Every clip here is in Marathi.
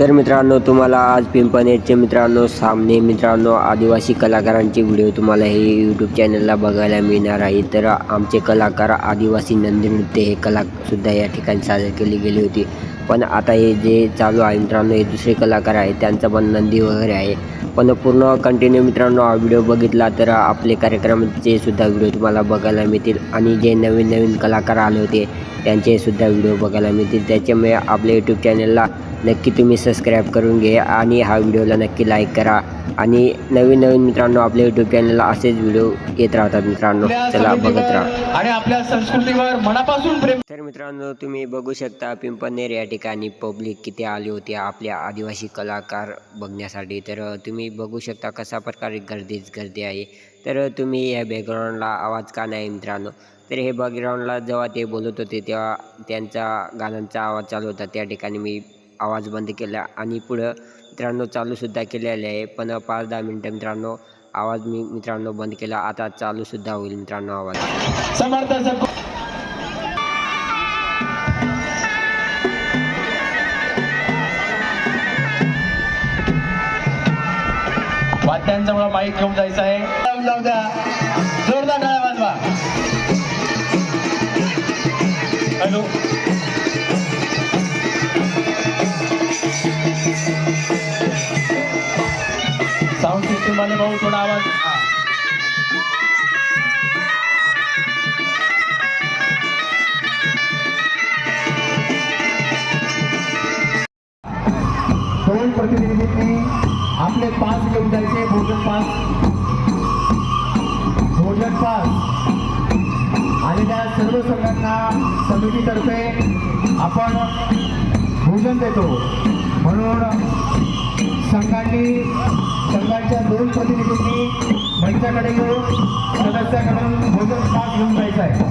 तर मित्रांनो तुम्हाला आज पिंपणेरचे मित्रांनो सामने मित्रांनो आदिवासी कलाकारांचे व्हिडिओ तुम्हाला हे यूट्यूब चॅनलला बघायला मिळणार आहे. तर आमचे कलाकार आदिवासी नंदी नृत्य हे कलासुद्धा या ठिकाणी सादर केली गेली होती. पण आता हे जे चालू आहे मित्रांनो हे दुसरे कलाकार आहेत त्यांचा पण नंदी वगैरे आहे. पण पूर्ण कंटिन्यू मित्रांनो हा व्हिडिओ बघितला तर आपले कार्यक्रमाचे सुद्धा व्हिडिओ तुम्हाला बघायला मिळतील. आणि जे नवीन नवीन कलाकार आले होते त्यांचेसुद्धा व्हिडिओ बघायला मिळतील. त्याच्यामुळे आपल्या यूट्यूब चॅनलला नक्की तुम्ही सबस्क्राईब करून घ्या आणि हा व्हिडिओला नक्की लाईक करा. आणि नवीन नवीन मित्रांनो आपल्या यूट्यूब चॅनलला असेच व्हिडिओ येत राहतात मित्रांनो. चला बघत राहा आणि आपल्या संस्कृतीवर मनापासून प्रेम तर मित्रांनो तुम्ही बघू शकता पिंपणेर या ठिकाणी पब्लिक किती आली होती आपल्या आदिवासी कलाकार बघण्यासाठी. तर तुम्ही बघू शकता कशा प्रकारे गर्दीच गर्दी आहे. तर तुम्ही या बॅकग्राऊंडला आवाज का नाही मित्रांनो? तर हे बॅकग्राऊंडला जेव्हा ते बोलत होते तेव्हा त्यांचा गाण्यांचा आवाज चालू होता. त्या ठिकाणी मी आवाज बंद केला. आणि पुढं मित्रांनो चालूसुद्धा केलेले आहे. पण पाच दहा मिनटं मित्रांनो आवाज मी मित्रांनो बंद केला. आता चालूसुद्धा होईल मित्रांनो आवाज. समर्थ सद्गुरू वाद्यांजवळ माईक घेऊन जायचं आहे. जोरदार टाळ्या वाजवा हॅलो. साऊंड भाऊ थोडा आवाज. दोन प्रतिनिधींनी आपले पास घेऊन जायचे भोजन पास. भोजन पास. आणि त्या सर्व संघांना समितीतर्फे आपण भोजन देतो. म्हणून संघांनी संघाच्या दोन प्रतिनिधींनी मंचाकडे येऊन सदस्याकडून भोजन पास घेऊन जायचं आहे.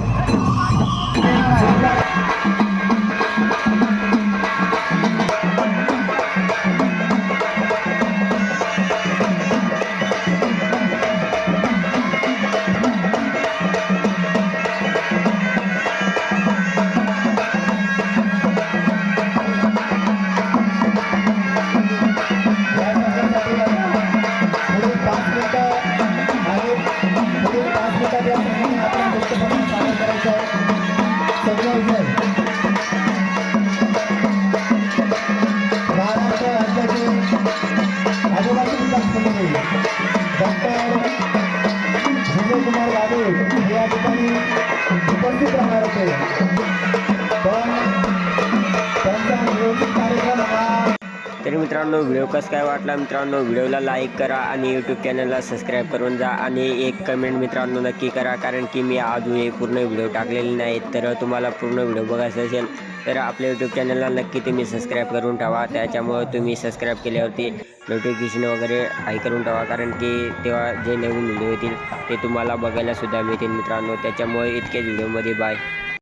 डॉक्टर विजयकुमार गावित या ठिकाणी उपस्थित राहणार होते तर मित्रांनो व्हिडिओ कसं काय वाटला मित्रांनो व्हिडिओला लाईक करा आणि यूट्यूब चॅनलला सबस्क्राईब करून जा आणि एक कमेंट मित्रांनो नक्की करा कारण की मी अजून एक पूर्ण व्हिडिओ टाकलेले नाहीत. तर तुम्हाला पूर्ण व्हिडिओ बघायचा असेल तर आपल्या यूट्यूब चॅनलला नक्की तुम्ही सबस्क्राईब करून ठेवा. त्याच्यामुळे तुम्ही सबस्क्राईब केल्यावरती नोटिफिकेशन वगैरे हाय करून ठेवा कारण की तेव्हा जे नवीन व्हिडिओ येतील ते तुम्हाला बघायलासुद्धा मिळतील मित्रांनो. त्याच्यामुळे इतकेच व्हिडिओमध्ये बाय